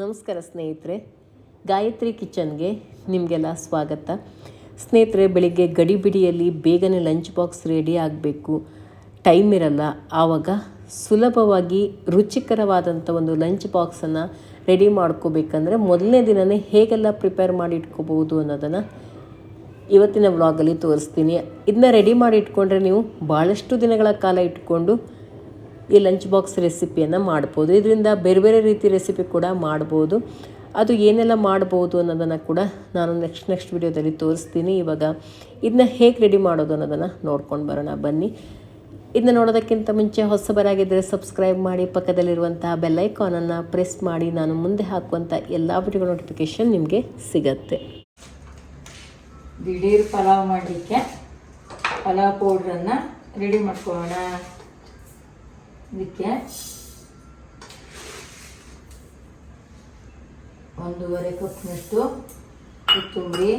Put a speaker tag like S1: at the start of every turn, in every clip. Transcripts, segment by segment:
S1: ನಮಸ್ಕಾರ ಸ್ನೇಹಿತರೆ, ಗಾಯತ್ರಿ ಕಿಚನ್ಗೆ ನಿಮಗೆಲ್ಲ ಸ್ವಾಗತ. ಸ್ನೇಹಿತರೆ, ಬೆಳಿಗ್ಗೆ ಗಡಿಬಿಡಿಯಲ್ಲಿ ಬೇಗನೆ ಲಂಚ್ ಬಾಕ್ಸ್ ರೆಡಿ ಆಗಬೇಕು. ಟೈಮ್ ಇರಲ್ಲ, ಆವಾಗ ಸುಲಭವಾಗಿ ರುಚಿಕರವಾದಂಥ ಒಂದು ಲಂಚ್ ಬಾಕ್ಸನ್ನು ರೆಡಿ ಮಾಡ್ಕೋಬೇಕಂದ್ರೆ ಮೊದಲನೇ ದಿನವೇ ಹೇಗೆಲ್ಲ ಪ್ರಿಪೇರ್ ಮಾಡಿ ಇಟ್ಕೋಬೋದು ಅನ್ನೋದನ್ನು ಇವತ್ತಿನ ವ್ಲಾಗಲ್ಲಿ ತೋರಿಸ್ತೀನಿ. ಇದನ್ನ ರೆಡಿ ಮಾಡಿ ಇಟ್ಕೊಂಡ್ರೆ ನೀವು ಭಾಳಷ್ಟು ದಿನಗಳ ಕಾಲ ಇಟ್ಕೊಂಡು ಈ ಲಂಚ್ ಬಾಕ್ಸ್ ರೆಸಿಪಿಯನ್ನು ಮಾಡ್ಬೋದು. ಇದರಿಂದ ಬೇರೆ ಬೇರೆ ರೀತಿ ರೆಸಿಪಿ ಕೂಡ ಮಾಡ್ಬೋದು. ಅದು ಏನೆಲ್ಲ ಮಾಡ್ಬೋದು ಅನ್ನೋದನ್ನು ಕೂಡ ನಾನು ನೆಕ್ಸ್ಟ್ ನೆಕ್ಸ್ಟ್ ವಿಡಿಯೋದಲ್ಲಿ ತೋರಿಸ್ತೀನಿ. ಇವಾಗ ಇದನ್ನ ಹೇಗೆ ರೆಡಿ ಮಾಡೋದು ಅನ್ನೋದನ್ನು ನೋಡ್ಕೊಂಡು ಬರೋಣ. ಬನ್ನಿ. ಇದನ್ನ ನೋಡೋದಕ್ಕಿಂತ ಮುಂಚೆ ಹೊಸಬರಾಗಿದ್ದರೆ ಸಬ್ಸ್ಕ್ರೈಬ್ ಮಾಡಿ, ಪಕ್ಕದಲ್ಲಿರುವಂತಹ ಬೆಲ್ಲೈಕಾನನ್ನು ಪ್ರೆಸ್ ಮಾಡಿ, ನಾನು ಮುಂದೆ ಹಾಕುವಂಥ ಎಲ್ಲ ವಿಡಿಯೋ ನೋಟಿಫಿಕೇಷನ್ ನಿಮಗೆ ಸಿಗತ್ತೆ.
S2: ದಿಢೀರ್ ಪಲಾವ್ ಮಾಡಲಿಕ್ಕೆ ಪಲಾವ್ ಪೌಡ್ರನ್ನು ರೆಡಿ ಮಾಡ್ಕೊಳ್ಳೋಣ. ಇದಕ್ಕೆ ಒಂದೂವರೆ ಕಪ್ನಷ್ಟು ಕೊತ್ತಂಬರಿ.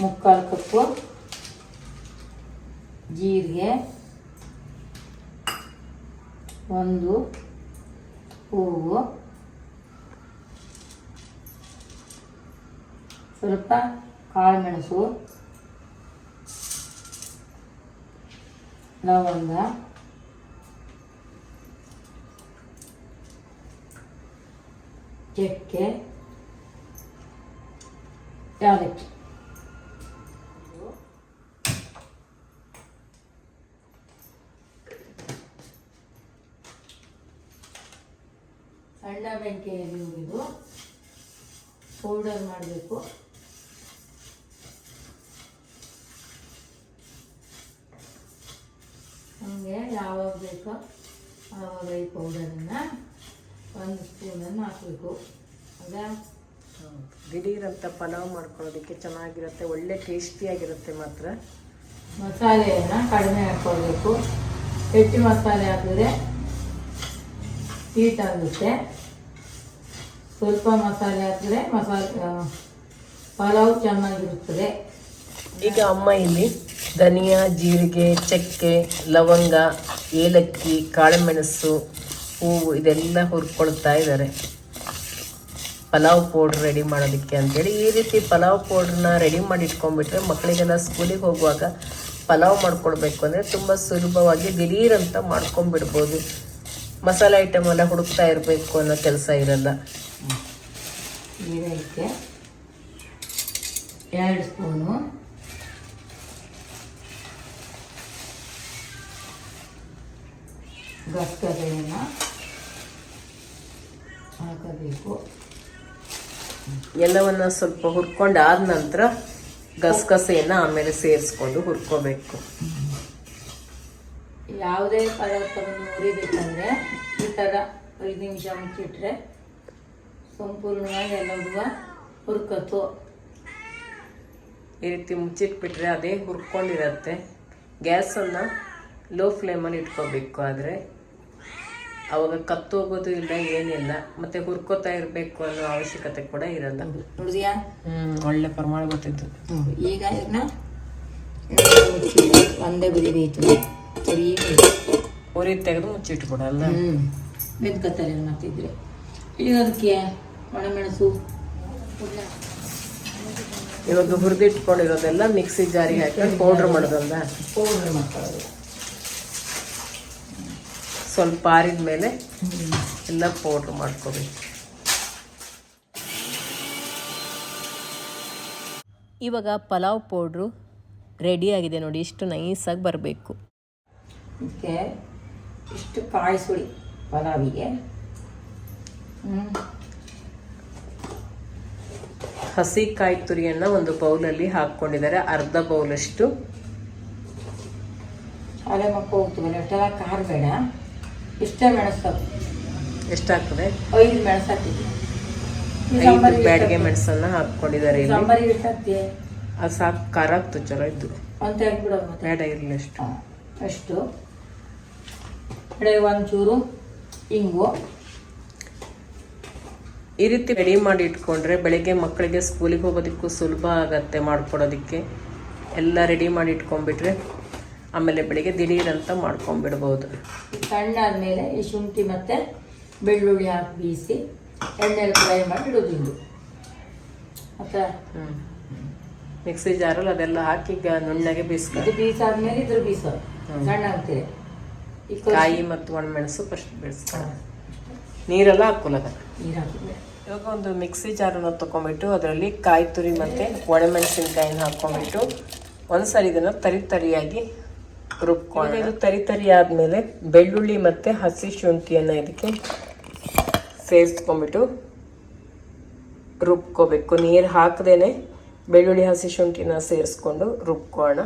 S2: ಮುಕ್ಕಾಲು ಕಪ್ಪು ಜೀರಿಗೆ. ಒಂದು ಹೂವು. ಸ್ವಲ್ಪ ಕಾಳುಮೆಣಸು. ಲವಂಗ. ಚಕ್ಕೆ. ಯಾಲಕ್ಕಿ ಸಣ್ಣ ಬೆಂಕಿಯಲ್ಲಿ ಹುರಿದು ಪೌಡರ್ ಮಾಡಬೇಕು. ಬೇಕೋ ಆವಾಗ ಈ ಪೌಡರನ್ನು ಒಂದು ಸ್ಪೂನನ್ನು ಹಾಕಬೇಕು. ಆಗ
S1: ದಿಢೀರಂತ ಪಲಾವ್ ಮಾಡ್ಕೊಳ್ಳೋದಕ್ಕೆ ಚೆನ್ನಾಗಿರುತ್ತೆ ಒಳ್ಳೆ ಟೇಸ್ಟಿಯಾಗಿರುತ್ತೆ ಮಾತ್ರ.
S2: ಮಸಾಲೆಯನ್ನು ಕಡಿಮೆ ಹಾಕ್ಕೊಳ್ಬೇಕು. ಹೆಚ್ಚು ಮಸಾಲೆ ಹಾಕಿದ್ರೆ ಹೀಟ್ ಆಗುತ್ತೆ. ಸ್ವಲ್ಪ ಮಸಾಲೆ ಹಾಕಿದ್ರೆ ಮಸಾಲೆ ಪಲಾವ್ ಚೆನ್ನಾಗಿರುತ್ತದೆ.
S1: ಈಗ ಅಮ್ಮ ಇಲ್ಲಿ ಧನಿಯಾ ಜೀರಿಗೆ ಚಕ್ಕೆ ಲವಂಗ ಏಲಕ್ಕಿ, ಕಾಳೆಮೆಣಸು, ಹೂವು, ಇದೆಲ್ಲ ಹುರ್ಕೊಳ್ತಾ ಇದ್ದಾರೆ ಪಲಾವ್ ಪೌಡ್ರ್ ರೆಡಿ ಮಾಡೋದಕ್ಕೆ ಅಂತೇಳಿ ಈ ರೀತಿ ಪಲಾವ್ ಪೌಡ್ರನ್ನ ರೆಡಿ ಮಾಡಿ ಇಟ್ಕೊಂಡ್ಬಿಟ್ರೆ ಮಕ್ಕಳಿಗೆಲ್ಲ ಸ್ಕೂಲಿಗೆ ಹೋಗುವಾಗ ಪಲಾವ್ ಮಾಡ್ಕೊಳ್ಬೇಕು ಅಂದರೆ ತುಂಬ ಸುಲಭವಾಗಿ ದಿಢೀರಂತ ಮಾಡ್ಕೊಂಡ್ಬಿಡ್ಬೋದು. ಮಸಾಲೆ ಐಟಮ್ ಎಲ್ಲ ಹುಡುಕ್ತಾ ಇರಬೇಕು ಅನ್ನೋ ಕೆಲಸ ಇರಲ್ಲ.
S2: ನೀರಕ್ಕೆ ಎರಡು ಸ್ಪೂನು ಗಸಗಸೆಯನ್ನು ಹಾಕಬೇಕು.
S1: ಎಲ್ಲವನ್ನ ಸ್ವಲ್ಪ ಹುರ್ಕೊಂಡು ಆದ ನಂತರ ಗಸಗಸೆಯನ್ನು ಆಮೇಲೆ ಸೇರಿಸ್ಕೊಂಡು ಹುರ್ಕೋಬೇಕು.
S2: ಯಾವುದೇ ಪದಾರ್ಥವನ್ನು ಹುರಿಬೇಕಂದ್ರೆ ಈ ಥರ ಐದು ನಿಮಿಷ ಮುಚ್ಚಿಟ್ರೆ ಸಂಪೂರ್ಣವಾಗಿ ಎಲ್ಲವೂ ಹುರ್ಕತ್ತು.
S1: ಈ ರೀತಿ ಮುಚ್ಚಿಟ್ಬಿಟ್ರೆ ಅದೇ ಹುರ್ಕೊಂಡಿರತ್ತೆ. ಗ್ಯಾಸನ್ನು ಲೋ ಫ್ಲೇಮಲ್ಲಿ ಇಟ್ಕೋಬೇಕು ಆದರೆ ಅವಾಗ ಕತ್ತೋಗೋದು ಇಲ್ಲ ಏನಿಲ್ಲ ಮತ್ತೆ ಹುರ್ಕೋತಾ ಇರಬೇಕು ಅನ್ನೋ ಅವಶ್ಯಕತೆ ಕೂಡ ಇರಲ್ಲ.
S2: ನೋಡಿದ್ಯಾ
S1: ಹ್ಮ್ ಒಳ್ಳೆ ಪ್ರಮಾಣ ಗೊತ್ತಿತ್ತು.
S2: ಈಗ ಇದನ್ನ ಒಂದೇ ಬಿಡಿ. ಬೇಯ್ತು ಸರಿ
S1: ಉರಿ ತೆಗೆದು ಮುಚ್ಚಿಟ್ಬಿಡಲ್ಲ
S2: ಹ್ಞೂ ಬೆಂದ್ಕತ್ತಲ್ಲ ಮತ್ತಿದ್ರೆ. ಈಗ ಅದಕ್ಕೆ ಒಣಮೆಣಸು
S1: ಇವಾಗ ಹುರಿದಿಟ್ಕೊಂಡಿರೋದೆಲ್ಲ ಮಿಕ್ಸಿ ಜಾರಿಗೆ ಹಾಕಿ ಪೌಡ್ರ್ ಮಾಡೋದಲ್ಲ
S2: ಪೌಡರ್ ಮಾಡ್ಕೊಳ್ಳೋದು.
S1: ಸ್ವಲ್ಪ ಆರಿದ ಮೇಲೆ ಎಲ್ಲ ಪೌಡ್ರ್ ಮಾಡ್ಕೋಬೇಕು. ಇವಾಗ ಪಲಾವ್ ಪೌಡ್ರು ರೆಡಿಯಾಗಿದೆ ನೋಡಿ ಇಷ್ಟು ನೈಸಾಗಿ ಬರಬೇಕು.
S2: ಓಕೆ ಇಷ್ಟು ಕಾಯಿ ಸುಳಿ ಪಲಾವಿಗೆ. ಹ್ಞೂ
S1: ಹಸಿ ಕಾಯಿ ತುರಿಯನ್ನು ಒಂದು ಬೌಲಲ್ಲಿ ಹಾಕ್ಕೊಂಡಿದ್ದಾರೆ ಅರ್ಧ ಬೌಲಷ್ಟು
S2: ಅದೇ ಮಕ್ಕಳು ಹೋಗ್ತೀವಲ್ಲ ಅಷ್ಟೆಲ್ಲ ಖಾರ ಬೇಡ. ಇಷ್ಟೇ ಮೆಣಸು
S1: ಎಷ್ಟಾಗ್ತದೆ?
S2: ಐದು ಮೆಣಸು ಹಾಕಿದ್ವಿ
S1: ಐದು ಬ್ಯಾಡಿಗೆ ಮೆಣಸನ್ನ ಹಾಕ್ಕೊಂಡಿದ್ದಾರೆ ಇಲ್ಲಿ.
S2: ಸಾಂಬಾರಿಗೆ
S1: ಅದು ಸಾಕು ಖಾರ ಆಗ್ತು ಚಲೋ ಇದ್ದು
S2: ಅಂತ ಹೇಳ್ಬಿಡೋದು ಮತ್ತೆ.
S1: ಬೇಡ ಇರಲಿ ಅಷ್ಟು.
S2: ಅಷ್ಟು. ಕಡೆ ಒಂಚೂರು ಇಂಗು.
S1: ಈ ರೀತಿ ರೆಡಿ ಮಾಡಿ ಇಟ್ಕೊಂಡ್ರೆ ಬೆಳಿಗ್ಗೆ ಮಕ್ಕಳಿಗೆ ಸ್ಕೂಲಿಗೆ ಹೋಗೋದಕ್ಕೂ ಸುಲಭ ಆಗತ್ತೆ ಮಾಡ್ಕೊಡೋದಕ್ಕೆ. ಎಲ್ಲ ರೆಡಿ ಮಾಡಿ ಇಟ್ಕೊಂಡ್ಬಿಟ್ರೆ ಆಮೇಲೆ ಬೆಳಿಗ್ಗೆ ದಿಢೀರಂತ ಮಾಡ್ಕೊಂಡ್ಬಿಡ್ಬೋದು.
S2: ತಣ್ಣಾದ್ಮೇಲೆ ಈ ಶುಂಠಿ ಮತ್ತೆ ಬೆಳ್ಳುಳ್ಳಿ ಹಾಕಿ ಬೀಸಿ ಎಣ್ಣೆಲಿ ಫ್ರೈ ಮಾಡಿ ಇಡೋದು ಮತ್ತೆ
S1: ಹ್ಞೂ ಮಿಕ್ಸಿ ಜಾರಲ್ಲಿ ಅದೆಲ್ಲ ಹಾಕಿ ನುಣ್ಣಗೆ
S2: ಬೀಸ್ಕೊಂಡು ಬೀಸಾದ್ಮೇಲೆ ಇದ್ರ ಬೀಸೋದು ಸಣ್ಣ ಈ
S1: ಕಾಯಿ ಮತ್ತು ಒಣಮೆಣಸು ಫಸ್ಟ್ ಬೇಯಿಸ್ಕ ನೀರೆಲ್ಲ ಹಾಕೋಲ್ಲ
S2: ನೀರು ಹಾಕಿದ್ರೆ
S1: ಇವಾಗ ಒಂದು ಮಿಕ್ಸಿ ಜಾರನ್ನು ತಗೊಂಬಿಟ್ಟು ಅದರಲ್ಲಿ ಕಾಯಿ ತುರಿ ಮತ್ತು ಒಣಮೆಣಸಿನ್ಕಾಯಿನ ಹಾಕೊಂಡ್ಬಿಟ್ಟು ಒಂದ್ಸರಿ ಇದನ್ನು ತರಿ ತರಿಯಾಗಿ ರುಬ್ಕೊಂಡು ತರಿ ತರಿ ಆದಮೇಲೆ ಬೆಳ್ಳುಳ್ಳಿ ಮತ್ತು ಹಸಿ ಶುಂಠಿಯನ್ನು ಇದಕ್ಕೆ ಸೇರಿಸ್ಕೊಂಬಿಟ್ಟು ರುಬ್ಕೋಬೇಕು. ನೀರು ಹಾಕದೇನೆ ಬೆಳ್ಳುಳ್ಳಿ, ಹಸಿ ಶುಂಠಿನ ಸೇರಿಸ್ಕೊಂಡು ರುಬ್ಕೋಣ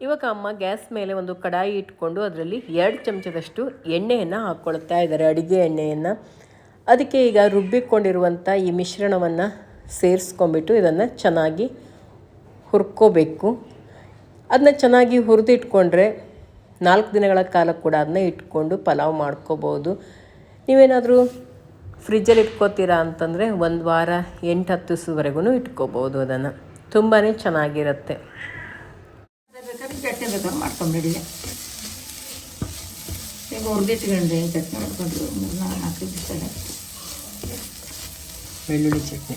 S1: ಇವಾಗ ಅಮ್ಮ ಗ್ಯಾಸ್ ಮೇಲೆ ಒಂದು ಕಡಾಯಿ ಇಟ್ಕೊಂಡು ಅದರಲ್ಲಿ ಎರಡು ಚಮಚದಷ್ಟು ಎಣ್ಣೆಯನ್ನು ಹಾಕ್ಕೊಳ್ತಾ ಇದ್ದಾರೆ, ಅಡುಗೆ ಎಣ್ಣೆಯನ್ನು. ಅದಕ್ಕೆ ಈಗ ರುಬ್ಬಿಕೊಂಡಿರುವಂಥ ಈ ಮಿಶ್ರಣವನ್ನು ಸೇರಿಸ್ಕೊಂಬಿಟ್ಟು ಇದನ್ನು ಚೆನ್ನಾಗಿ ಹುರ್ಕೋಬೇಕು. ಅದನ್ನ ಚೆನ್ನಾಗಿ ಹುರಿದಿಟ್ಕೊಂಡ್ರೆ ನಾಲ್ಕು ದಿನಗಳ ಕಾಲ ಕೂಡ ಅದನ್ನ ಇಟ್ಕೊಂಡು ಪಲಾವ್ ಮಾಡ್ಕೋಬೋದು. ನೀವೇನಾದರೂ ಫ್ರಿಜ್ಜಲ್ಲಿ ಇಟ್ಕೋತೀರಾ ಅಂತಂದರೆ ಒಂದು ವಾರ ಎಂಟು ಹತ್ತು ದಿವಸವರೆಗೂ ಇಟ್ಕೋಬೋದು ಅದನ್ನು. ತುಂಬಾ ಚೆನ್ನಾಗಿರುತ್ತೆ.
S2: ಬೇಕಾದ್ರೆ ಚಟ್ನಿ ಬೇಕಾದ್ರೆ ಮಾಡ್ಕೊಂಬಿಡಿ. ಈಗ ಹುರಿದಿಟ್ಕೊಂಡೆ ಚಟ್ನಿ ಮಾಡ್ಕೊಂಡು ಮೂರು ನಾಲ್ಕು ನಾಲ್ಕು ದಿವಸ
S1: ಬೆಳ್ಳುಳ್ಳಿ ಚಟ್ನಿ.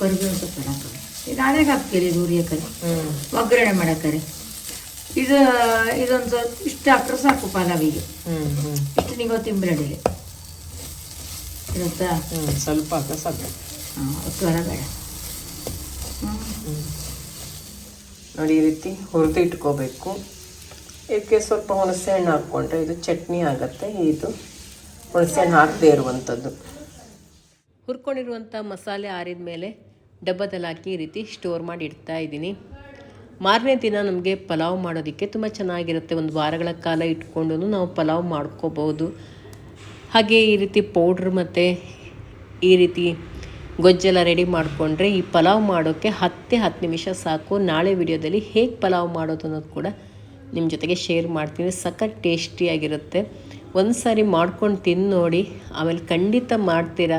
S2: ಕರಿಬೇವು ಸೊಪ್ಪು ಹಾಕೋದು ಅದೇ ಹಾಕ್ತೀರಿ ಇದು ಹುರಿಯಕರೆ
S1: ಹ್ಞೂ
S2: ಒಗ್ಗರಣೆ ಮಾಡಕ್ಕರೆ. ಇದು ಇದೊಂದು ಸ್ವಲ್ಪ ಇಷ್ಟು ಹಾಕ್ರೆ ಸಾಕು ಪಲಾವಿಗೆ.
S1: ಹ್ಞೂ ಹ್ಞೂ
S2: ಇಷ್ಟು ನೀವು ತಿಂಬ್ರಡಿಲಿ ಇರುತ್ತಾ?
S1: ಹ್ಞೂ ಸ್ವಲ್ಪ ಹಾಕ ಸಾಕು.
S2: ಹಾಂ ಜ್ವರ ಬೇಡ. ಹ್ಞೂ
S1: ನೋಡಿ ಈ ರೀತಿ ಹುರಿದು ಇಟ್ಕೋಬೇಕು. ಇದಕ್ಕೆ ಸ್ವಲ್ಪ ಹುಣಸೆ ಹಣ್ಣು ಹಾಕ್ಕೊಂಡ್ರೆ ಇದು ಚಟ್ನಿ ಆಗುತ್ತೆ. ಇದು ಹುಣಸೆ ಹಣ್ಣು ಹಾಕದೇ ಇರುವಂಥದ್ದು. ಹುರ್ಕೊಂಡಿರುವಂಥ ಮಸಾಲೆ ಆರಿದ ಮೇಲೆ ಡಬ್ಬದಲ್ಲಿ ಹಾಕಿ ಈ ರೀತಿ ಸ್ಟೋರ್ ಮಾಡಿ ಇಡ್ತಾ ಇದ್ದೀನಿ. ಮಾರನೇ ದಿನ ನಮಗೆ ಪಲಾವ್ ಮಾಡೋದಕ್ಕೆ ತುಂಬ ಚೆನ್ನಾಗಿರುತ್ತೆ. ಒಂದು ವಾರಗಳ ಕಾಲ ಇಟ್ಕೊಂಡು ನಾವು ಪಲಾವ್ ಮಾಡ್ಕೋಬೋದು. ಹಾಗೆ ಈ ರೀತಿ ಪೌಡ್ರ್ ಮತ್ತು ಈ ರೀತಿ ಗೊಜ್ಜೆಲ್ಲ ರೆಡಿ ಮಾಡಿಕೊಂಡ್ರೆ ಈ ಪಲಾವ್ ಮಾಡೋಕ್ಕೆ ಹತ್ತೇ ಹತ್ತು ನಿಮಿಷ ಸಾಕು. ನಾಳೆ ವಿಡಿಯೋದಲ್ಲಿ ಹೇಗೆ ಪಲಾವ್ ಮಾಡೋದು ಅನ್ನೋದು ಕೂಡ ನಿಮ್ಮ ಜೊತೆಗೆ ಶೇರ್ ಮಾಡ್ತೀನಿ. ಸಖತ್ ಟೇಸ್ಟಿಯಾಗಿರುತ್ತೆ ಒಂದು ಸಾರಿ ಮಾಡ್ಕೊಂಡು ತಿಂದು ನೋಡಿ. ಆಮೇಲೆ ಖಂಡಿತ ಮಾಡ್ತೀರಾ?